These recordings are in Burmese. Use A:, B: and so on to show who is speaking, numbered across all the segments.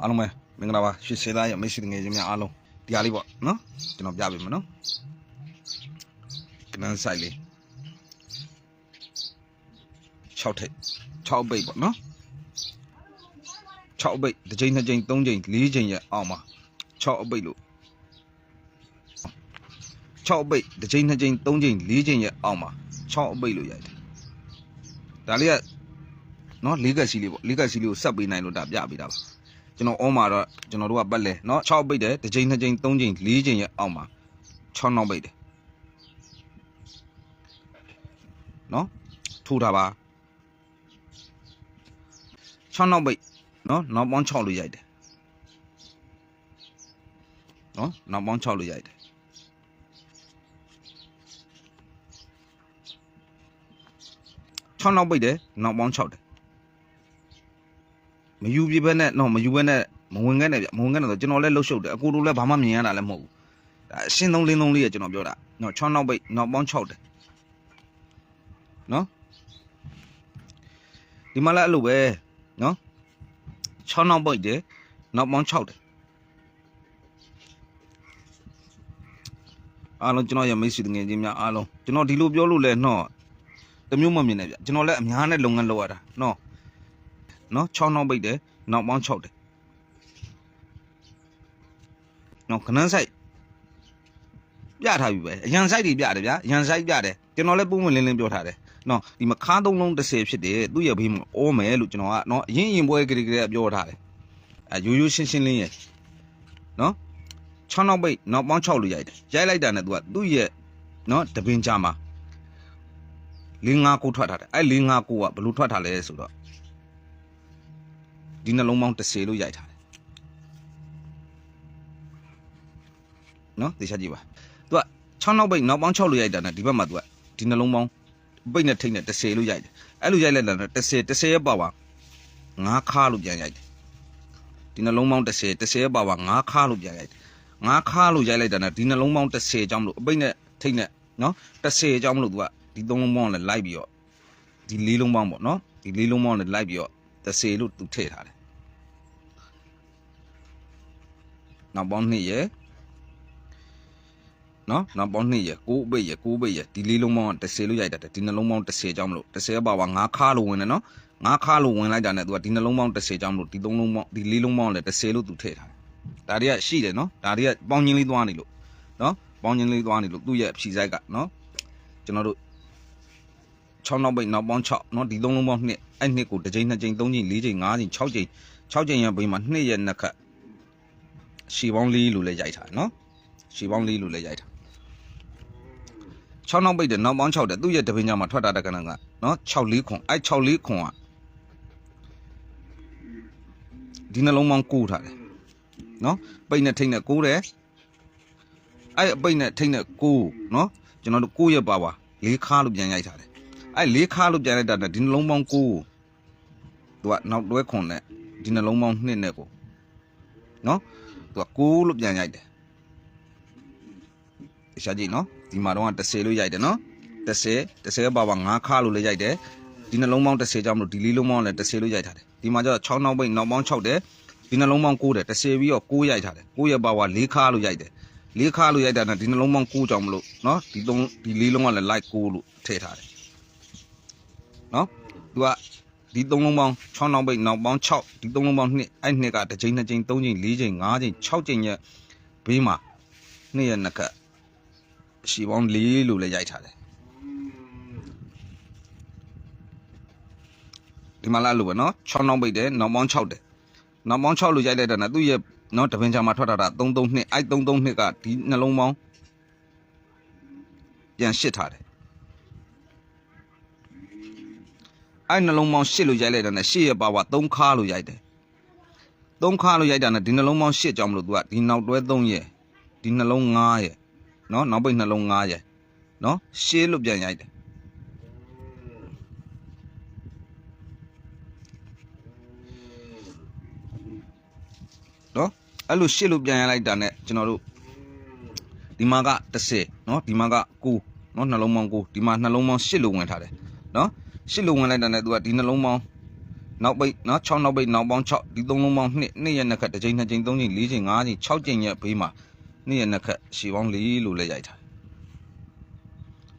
A: အားလုံးပဲမင်္ဂလာပါရွှေစေသားရဲ့မိတ်ဆွေငယ်ချင်းများအားလုံးဒီဟာလေးပေါ့နော်ကျွန်တော်ပြပေးမယ်နော်ကနန်းဆိုင်လေး6ထိပ်6ပိတ်ပေါ့နော်6ပိတ်တစ်ချိန်နှစ်ချိန်သုံးချိန်လေးချိန်ရဲ့အောက်မှာ6အပိတ်လို့6ပိတ်တစ်ချိန်နှစ်ချိန်သုံးချိန်လေးချိန်ရဲ့အောက်မှာ6အပိတ်လို့ရိုက်တယ်ဒါလေးကနော်လေးကက်စီလေးပေါ့လေးကက်စီလေးကိုဆက်ပေးနိုင်လို့ဒါပြပေးတာပါ ကျွန်တော်အောမှာတော့ကျွန်တော်တို့ကပတ်လဲเนาะ6ပိတ်တယ်တစ်ချိန်နှစ်ချိန်သုံးချိန်လေးချိန်ရဲ့အောက်မှာ6နောက်ပိတ်တယ်เนาะထိုးတာပါ6နောက်ပိတ်เนาะနောက်ပေါင်း6လို့ရိုက်တယ်เนาะနောက်ပေါင်း6လို့ရိုက်တယ်6နောက်ပိတ်တယ်နောက်ပေါင်း6တယ် မယူပြဘဲနဲ့တော့မယူဘဲနဲ့မဝင်ခဲ့နဲ့ဗျမဝင်ခဲ့နဲ့ဆိုကျွန်တော်လည်းလှုပ်ရှုပ်တယ်အကိုတို့လည်းဘာမှမြင်ရတာလည်းမဟုတ်ဘူးဒါအရှင်းသုံးလင်းသုံးလေးရကျွန်တော်ပြောတာနော်6နောက်ပိတ်နောက်ပေါင်း6တယ်နော်ဒီမှာလည်းအဲ့လိုပဲနော်6နောက်ပိတ်တယ်နောက်ပေါင်း6တယ်အားလုံးကျွန်တော်ရဲ့မိတ်ဆွေတငယ်ချင်းများအားလုံးကျွန်တော်ဒီလိုပြောလို့လဲနော်တမျိုးမမြင်နဲ့ဗျကျွန်တော်လည်းအများနဲ့လုပ်ငန်းလုပ်ရတာနော် နော်6နောက်ပိတ်တယ်နောက်ပေါင်း6တယ်နော်ခဏန်းဆိုင်ပြထားပြီပဲအရန်ဆိုင်တွေပြတယ်ဗျာအရန်ဆိုင်ပြတယ်ကျွန်တော်လည်းပုံဝင်လင်းလင်းပြောထားတယ်နော်ဒီမှာခါသုံးလုံး30ဖြစ်တယ်သူ့ရဲ့ဘေးမှာအောမယ်လို့ကျွန်တော်ကနော်အရင်ရင်ပွဲကလေးကလေးကပြောထားတယ်အဲရိုးရိုးရှင်းရှင်းလင်းရဲ့နော်6နောက်ပိတ်နောက်ပေါင်း6လို့ရိုက်တယ်ရိုက်လိုက်တာနဲ့သူကသူ့ရဲ့နော်တပင်ကြမှာ၄၅ကိုထွက်ထားတယ်အဲ၄၅ကိုကဘယ်လိုထွက်ထားလဲဆိုတော့ ဒီနှလုံးပေါင်း30လို့ရိုက်ထားတယ်နော်သိချကြည့်ပါသူက6နောက်ပိတ်နောက်ပေါင်း6လို့ရိုက်တာနဲ့ဒီဘက်မှာသူကဒီနှလုံးပေါင်းပိတ်နဲ့ထိတ်နဲ့30လို့ရိုက်တယ်အဲ့လိုရိုက်လိုက်တာနဲ့30 30ရဲ့ပါဝါ9ခါလို့ပြန်ရိုက်တယ်ဒီနှလုံးပေါင်း30 30ရဲ့ပါဝါ9ခါလို့ပြန်ရိုက်တယ်9ခါလို့ရိုက်လိုက်တာနဲ့ဒီနှလုံးပေါင်း30အကြောင်းမလို့အပိတ်နဲ့ထိတ်နဲ့နော်30အကြောင်းမလို့သူကဒီသုံးလုံးပေါင်းနဲ့လိုက်ပြီးတော့ဒီလေးလုံးပေါင်းပေါ့နော်ဒီလေးလုံးပေါင်းနဲ့လိုက်ပြီးတော့ 30လို့သူထည့်ထားတယ်နောက်ပေါင်း2ရယ်နော်နောက်ပေါင်း2ရယ်6ပိတ်ရယ်6ပိတ်ရယ်ဒီလေးလုံးပေါင်းက30လို့ရိုက်တတ်တယ်ဒီနှလုံးပေါင်း30ကြောင်းမလို့30ပါပါ9ခါလို့ဝင်တယ်နော်9ခါလို့ဝင်လိုက်တာနဲ့သူကဒီနှလုံးပေါင်း30ကြောင်းမလို့ဒီသုံးလုံးပေါင်းဒီလေးလုံးပေါင်းလည်း30လို့သူထည့်ထားတယ်ဒါတွေကရှိတယ်နော်ဒါတွေကပေါင်းချင်းလေးသွားနေလို့နော်ပေါင်းချင်းလေးသွားနေလို့သူ့ရဲ့ဖြီဆိုင်ကနော်ကျွန်တော်တို့6နောက်ပိတ်နောက်ပေါင်း6နော်ဒီသုံးလုံးပေါင်း2 အဲ့နှစ်ကိုတစ်ချိန်နှစ်ချိန်သုံးချိန်လေးချိန်ငါးချိန်6ချိန်6ချိန်ရပိတ်မှာ2ရက်နှစ်ခတ်ရှီပေါင်းလေးလို့လည်းရိုက်ထားတယ်နော်ရှီပေါင်းလေးလို့လည်းရိုက်ထား6နောက်ပိတ်တယ်နောက်ပေါင်း6တယ်သူ့ရဲ့တပင်းကြမှာထွက်တာတဲ့ကနကနော်6လေးခွန်အဲ့6လေးခွန်ကဒီနှလုံးပေါင်း9ထားတယ်နော်ပိတ်နဲ့ထိတ်နဲ့9တယ်အဲ့အပိတ်နဲ့ထိတ်နဲ့9နော်ကျွန်တော်တို့9ရက်ပါပါလေးခါလို့ပြန်ရိုက်ထားတယ်အဲ့လေးခါလို့ပြန်ရိုက်တာနဲ့ဒီနှလုံးပေါင်း9 သူကနောက်တွဲခွန်နဲ့ဒီနှလုံးပေါင်း2နဲ့ကိုနော်သူကကိုးလို့ပြန်ရိုက်တယ်တခြားကြည့်နော်ဒီမှာတော့30လို့ရိုက်တယ်နော်30 30ပါပါ9ခါလို့လည်းရိုက်တယ်ဒီနှလုံးပေါင်း30ကြောင့်မလို့ဒီလေးလုံးပေါင်းလည်း30လို့ရိုက်ထားတယ်ဒီမှာကျတော့6နောက်ပိတ်နောက်ပေါင်း6တယ်ဒီနှလုံးပေါင်း9တယ်30ပြီးတော့9ရိုက်ထားတယ်9ရဲ့ပါပါ4ခါလို့ရိုက်တယ်4ခါလို့ရိုက်တာနဲ့ဒီနှလုံးပေါင်း9ကြောင့်မလို့နော်ဒီသုံးဒီလေးလုံးကလည်း like 9လို့ထည့်ထားတယ်နော်သူက ဒီသုံးလုံးပေါင်း6နောက်ပိတ်နောက်ပေါင်း6ဒီသုံးလုံးပေါင်း2အဲ့နှစ်ကတစ်ချိန်နှစ်ချိန်သုံးချိန်လေးချိန်ငါးချိန်6ချိန်ရဲ့ဘေးမှာနှစ်ရဲ့နှစ်ကပ်ရှီပေါင်း4လို့လည်းရိုက်ထားတယ်ဒီမှာလာလို့ပဲနော်6နောက်ပိတ်တယ်နောက်ပေါင်း6တယ်နောက်ပေါင်း6လို့ရိုက်လိုက်တာနဲ့သူ့ရဲ့နော်တပင်ချာမှာထွက်လာတာ332အဲ့332ကဒီနှလုံးပေါင်းပြန်ရှစ်ထားတယ် အဲ့နှလုံးပေါင်း8လို့ရိုက်လိုက်တာနဲ့8ရဲ့ပါဝါ3ခါလို့ရိုက်တယ်3ခါလို့ရိုက်တာနဲ့ဒီနှလုံးပေါင်း8ကြောင့်မလို့ तू ကဒီနောက်တွဲ3ရဲ့ဒီနှလုံး9ရဲ့နော်နောက်ပိတ်နှလုံး9ရဲ့နော်8လို့ပြန်ရိုက်တယ်နော်အဲ့လို8လို့ပြန်ရိုက်လိုက်တာနဲ့ကျွန်တော်တို့ဒီမှာက30နော်ဒီမှာက9နော်နှလုံးပေါင်း9ဒီမှာနှလုံးပေါင်း8လို့ဝင်ထားတယ်နော် ရှစ်လုံးဝင်လိုက်တာနဲ့သူကဒီနှလုံးပေါင်းနောက်ပိတ်နော်6နောက်ပိတ်နောက်ပေါင်း6ဒီသုံးလုံးပေါင်း2နှစ်ရက်နှစ်ခတ်တစ်ချိန်နှစ်ချိန်သုံးချိန်၄ချိန်၅ချိန်6ချိန်ရက်ဘေးမှာနှစ်ရက်နှစ်ခတ်ရှည်ပေါင်း၄လို့လည်းရိုက်ထားတယ်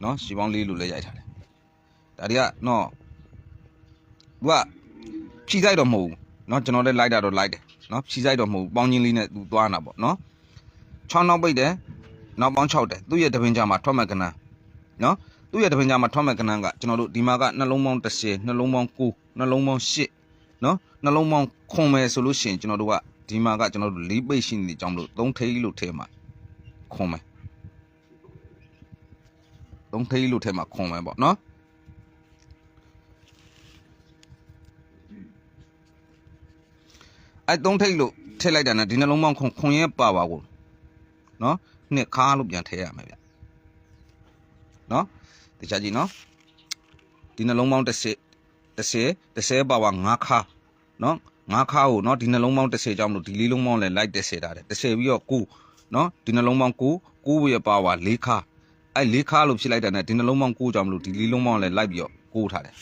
A: နော်ရှည်ပေါင်း၄လို့လည်းရိုက်ထားတယ်ဒါတွေကနော်သူကဖြီးဆိုင်တော့မဟုတ်ဘူးနော်ကျွန်တော်လည်းလိုက်တာတော့လိုက်တယ်နော်ဖြီးဆိုင်တော့မဟုတ်ဘူးပေါင်းချင်းလေးနဲ့သူသွားတာပေါ့နော်6နောက်ပိတ်တယ်နောက်ပေါင်း6တယ်သူ့ရဲ့တပင်ကြမှာထွက်မဲ့ကနန်းနော် သူ့ရဲ့တပင်ကြမှာထွက်မဲ့ကနန်းကကျွန်တော်တို့ဒီမှာကနှလုံးပေါင်း30နှလုံးပေါင်း9နှလုံးပေါင်း8နော်နှလုံးပေါင်းခွန်မယ်ဆိုလို့ရှိရင်ကျွန်တော်တို့ကဒီမှာကကျွန်တော်တို့၄ပိတ်ရှိနေကြောင်းမလို့3ထိပ်လို့ထဲမှာခွန်မယ်3ထိပ်လို့ထဲမှာခွန်မယ်ပေါ့နော်အဲ3ထိပ်လို့ထည့်လိုက်တာနဲ့ဒီနှလုံးပေါင်းခွန်ခွန်ရဲ့ပါပါကိုနော်နှစ်ခါလို့ပြန်ထည့်ရမယ်ဗျနော် တခြားကြည့်နော်ဒီနှလုံးပေါင်း30 30 30ပါပါ5ခါနော်5ခါကိုနော်ဒီနှလုံးပေါင်း30ကြောင်းလို့ဒီလေးလုံးပေါင်းလည်းလိုက်30တာတယ်30ပြီးတော့9နော်ဒီနှလုံးပေါင်း9 9ရဲ့ပါပါ4ခါအဲ4ခါလို့ဖြစ်လိုက်တာနဲ့ဒီနှလုံးပေါင်း9ကြောင်းလို့ဒီလေးလုံးပေါင်းလည်းလိုက်ပြီးတော့9ထားတယ်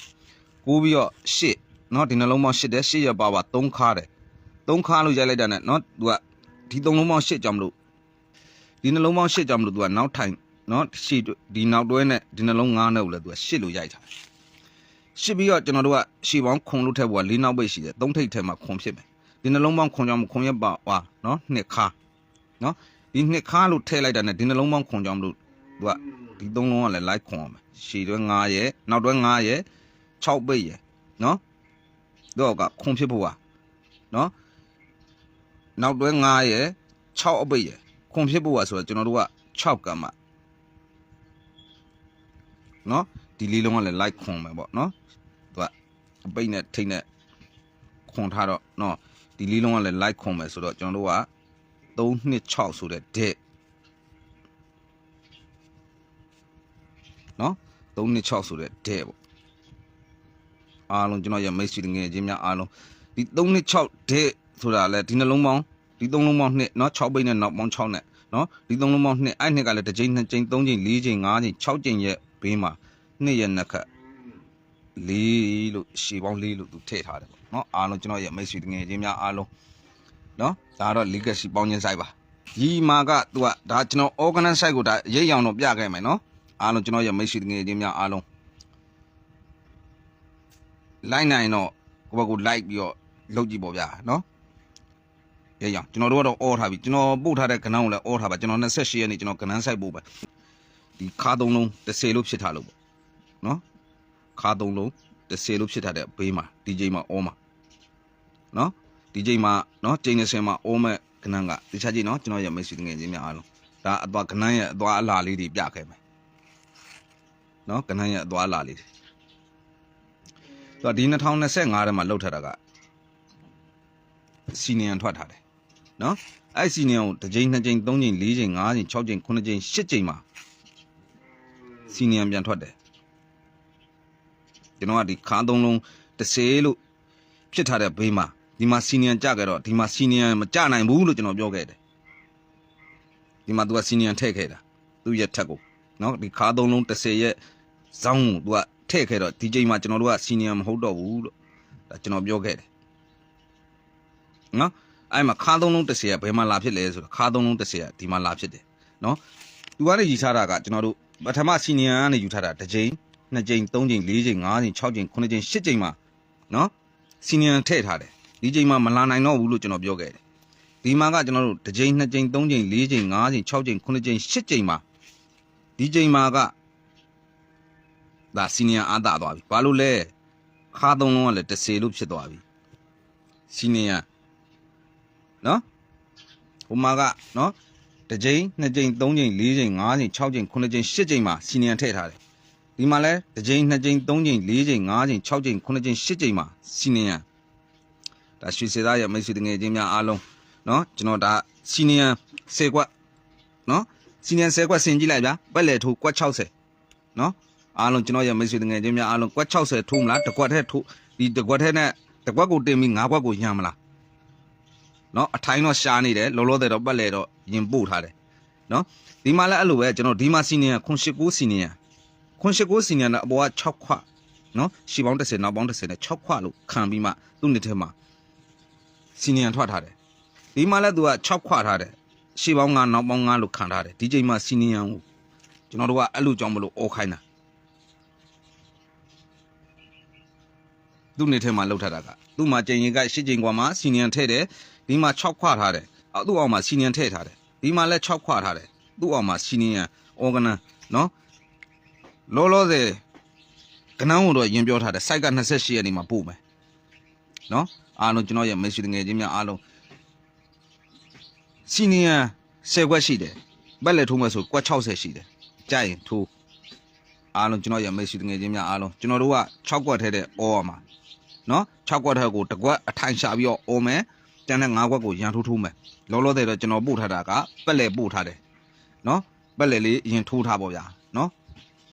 A: 9ပြီးတော့8နော်ဒီနှလုံးပေါင်း8တဲ့8ရဲ့ပါပါ3ခါတယ်3ခါလို့ရိုက်လိုက်တာနဲ့နော်သူကဒီ3လုံးပေါင်း8ကြောင်းလို့ဒီနှလုံးပေါင်း8ကြောင်းလို့သူကနောက်ထိုင် နော်ရှေ့ဒီနောက်တွဲနဲ့ဒီနှလုံး9နဲ့ကိုလည်းသူက8လို့ရိုက်ထားတယ်ရှစ်ပြီးတော့ကျွန်တော်တို့ကရှေ့ပေါင်းခွန်လို့ထက်ပေါ်က၄နောက်ပိတ်ရှိတယ်၃ထိပ်ထဲမှာခွန်ဖြစ်မယ်ဒီနှလုံးပေါင်းခွန်ကြောင့်ခွန်ရပါဟာနော်နှစ်ခါနော်ဒီနှစ်ခါလို့ထည့်လိုက်တာနဲ့ဒီနှလုံးပေါင်းခွန်ကြောင့်မလို့သူကဒီသုံးလုံးကလည်းလိုက်ခွန်အောင်မယ်ရှေ့တွဲ9ရဲ့နောက်တွဲ9ရဲ့6ပိတ်ရဲ့နော်တော့ကခွန်ဖြစ်ဖို့ဟာနော်နောက်တွဲ9ရဲ့6အပိတ်ရဲ့ခွန်ဖြစ်ဖို့ဟာဆိုတော့ကျွန်တော်တို့က6ကံမှာ နော်ဒီလေးလုံးကလည်း like ခွန်မယ်ပေါ့နော်သူကအပိတ်နဲ့ထိတ်နဲ့ခွန်ထားတော့နော်ဒီလေးလုံးကလည်း like ခွန်မယ်ဆိုတော့ကျွန်တော်တို့က326ဆိုတဲ့ date နော်326ဆိုတဲ့ date ပေါ့အားလုံးကျွန်တော်ရမိတ်ဆွေငယ်ချင်းများအားလုံးဒီ326 date ဆိုတာလဲဒီနှလုံးပေါင်းဒီသုံးလုံးပေါင်း2เนาะ6ပိတ်နဲ့နောက်ပေါင်း6နဲ့เนาะဒီသုံးလုံးပေါင်း2အဲ့နှစ်ကလည်းတစ်ချိန်နှစ်ချိန်သုံးချိန်လေးချိန်ငါးချိန်6ချိန်ရဲ့ ဘေးမှာနှစ်ရက်နှစ်ခတ်လေးလို့ရှေပေါင်းလေးလို့သူထည့်ထားတယ်ပေါ့နော်အားလုံးကျွန်တော်ရဲ့မိတ်ဆွေငယ်ချင်းများအားလုံးနော်ဒါကတော့ legacy ပေါင်းချင်းဆိုင်ပါဒီမှာကသူကဒါကျွန်တော် organize site ကိုဒါရိတ်အောင်တော့ပြခဲ့မယ်နော်အားလုံးကျွန်တော်ရဲ့မိတ်ဆွေငယ်ချင်းများအားလုံးလိုက်နိုင်တော့ကိုယ့်ဘက်ကိုလိုက်ပြီးတော့လုပ်ကြည့်ပေါ့ဗျာနော်ရဲရအောင်ကျွန်တော်တို့ကတော့အော်ထားပြီကျွန်တော်ပို့ထားတဲ့ကဏ္ဍကိုလည်းအော်ထားပါကျွန်တော်28ရက်နေ့ကျွန်တော်ကဏ္ဍဆိုင်ပို့ပါ ဒီခါသုံးလုံး30လို့ဖြစ်ထားလို့ပေါ့နော်ခါသုံးလုံး30လို့ဖြစ်ထားတဲ့ဘေးမှာ DJ မှာအော်မှာနော် DJ မှာနော်ကျင်းနေစင်မှာအော်မဲ့ကဏ္ဍကတခြားကြည့်နော်ကျွန်တော်ရဲ့မိတ်ဆွေငယ်ချင်းများအားလုံးဒါအသွားကဏ္ဍရဲ့အသွားအလာလေးတွေပြခဲ့မယ်နော်ကဏ္ဍရဲ့အသွားအလာလေးတွေဆိုတော့ဒီ2025ထဲမှာလောက်ထားတာကစီနီယံထွက်ထားတယ်နော်အဲ့စီနီယံကိုတစ်ကြိမ်နှစ်ကြိမ်သုံးကြိမ်လေးကြိမ်ငါးကြိမ်၆ကြိမ်ခုနှစ်ကြိမ်ရှစ်ကြိမ်မှာ စီနီယံပြန်ထွက်တယ်ကျွန်တော်ကဒီခါသုံးလုံး30လို့ဖြစ်ထားတဲ့ဘေးမှာဒီမှာစီနီယံကြခဲ့တော့ဒီမှာစီနီယံမကြနိုင်ဘူးလို့ကျွန်တော်ပြောခဲ့တယ်ဒီမှာ तू ကစီနီယံထည့်ခဲ့တာသူ့ရဲ့ထက်ကိုနော်ဒီခါသုံးလုံး30ရဲ့ဇောင်းကို तू ကထည့်ခဲ့တော့ဒီချိန်မှာကျွန်တော်တို့ကစီနီယံမဟုတ်တော့ဘူးလို့ဒါကျွန်တော်ပြောခဲ့တယ်နော်အဲ့မှာခါသုံးလုံးတစ်ဆယ်ကဘယ်မှာလာဖြစ်လဲဆိုတော့ခါသုံးလုံးတစ်ဆယ်ကဒီမှာလာဖြစ်တယ်နော်သူကနေယူထားတာကကျွန်တော်တို့ ပထမစီနီယံကနေယူထားတာတစ်ကြိမ်နှစ်ကြိမ်သုံးကြိမ်လေးကြိမ်ငါးကြိမ်၆ကြိမ်ခုနှစ်ကြိမ်ရှစ်ကြိမ်မှာနော်စီနီယံထည့်ထားတယ်ဒီကြိမ်မှာမလာနိုင်တော့ဘူးလို့ကျွန်တော်ပြောခဲ့တယ်ဒီမှာကကျွန်တော်တို့တစ်ကြိမ်နှစ်ကြိမ်သုံးကြိမ်လေးကြိမ်ငါးကြိမ်၆ကြိမ်ခုနှစ်ကြိမ်ရှစ်ကြိမ်မှာဒီကြိမ်မှာကဒါစီနီယံအားတာသွားပြီဘာလို့လဲခါသုံးလုံးကလည်းတစ်ဆယ်လို့ဖြစ်သွားပြီစီနီယံနော်ဟိုမှာကနော် တစ်ကြိမ်နှစ်ကြိမ်သုံးကြိမ်လေးကြိမ်ငါးကြိမ်၆ကြိမ်ခုနှစ်ကြိမ်ရှစ်ကြိမ်မှာစီနီယံထည့်ထားတယ်ဒီမှာလဲတစ်ကြိမ်နှစ်ကြိမ်သုံးကြိမ်လေးကြိမ်ငါးကြိမ်၆ကြိမ်ခုနှစ်ကြိမ်ရှစ်ကြိမ်မှာစီနီယံဒါရွှေစေသားရဲ့မိတ်ဆွေတငယ်ချင်းများအားလုံးနော်ကျွန်တော်ဒါစီနီယံ10ကွက်နော်စီနီယံ10ကွက်ဆင်ကြည့်လိုက်ဗျာပက်လေထိုးကွက်60နော်အားလုံးကျွန်တော်ရဲ့မိတ်ဆွေတငယ်ချင်းများအားလုံးကွက်60ထိုးမလားတစ်ကွက်ထဲထိုးဒီတစ်ကွက်ထဲနဲ့တစ်ကွက်ကိုတင်ပြီး၅ကွက်ကိုညံမလား နော်အထိုင်းတော့ရှားနေတယ်လောလောဆယ်တော့ပတ်လေတော့ရင်ပို့ထားတယ်နော်ဒီမှာလည်းအဲ့လိုပဲကျွန်တော်ဒီမှာစီနီယံခွန်ရှိကိုစီနီယံခွန်ရှိကိုစီနီယံကအပေါ်က6ခွ နော်ရှီပေါင်း30နောက်ပေါင်း30နဲ့6ခွလို့ခံပြီးမှသူ့နှစ်ထဲမှာစီနီယံထွက်ထားတယ်ဒီမှာလည်းသူက6ခွထားတယ်ရှီပေါင်း9နောက်ပေါင်း9လို့ခံထားတယ်ဒီချိန်မှာစီနီယံကိုကျွန်တော်တို့ကအဲ့လိုကြောင့်မလို့អော်ခိုင်းတာသူ့နှစ်ထဲမှာလှုပ်ထားတာကသူ့မှာကျင်ရင်က8ချိန်กว่าမှာစီနီယံထည့်တယ် ဒီမှာ6ခွထားတယ်အော်သူ့အောင်မှာစီနီယံထည့်ထားတယ်ဒီမှာလည်း6ခွထားတယ်သူ့အောင်မှာစီနီယံအော်ဂနန်နော်လောလောဆယ်ကနန်းဝန်တော့ရင်ပြောထားတယ်စိုက်က28ရက်နေမှာပို့မယ်နော်အားလုံးကျွန်တော်ရဲ့မိတ်ဆွေငယ်ချင်းများအားလုံးစီနီယံ10ခွက်ရှိတယ်ဘက်လက်ထိုးမယ်ဆိုကွက်60ရှိတယ်ကြာရင်ထိုးအားလုံးကျွန်တော်ရဲ့မိတ်ဆွေငယ်ချင်းများအားလုံးကျွန်တော်တို့က6ကွက်ထဲတဲ့အော်ရမှာနော်6ကွက်ထဲကိုတစ်ကွက်အထိုင်ရှာပြီးတော့အော်မယ် တန်းတဲ့9ကွက်ကိုရန်ထိုးထိုးမယ်လောလောဆယ်တော့ကျွန်တော်ပို့ထားတာကပက်လက်ပို့ထားတယ်နော်ပက်လက်လေးရင်ထိုးထားပါဗျာနော်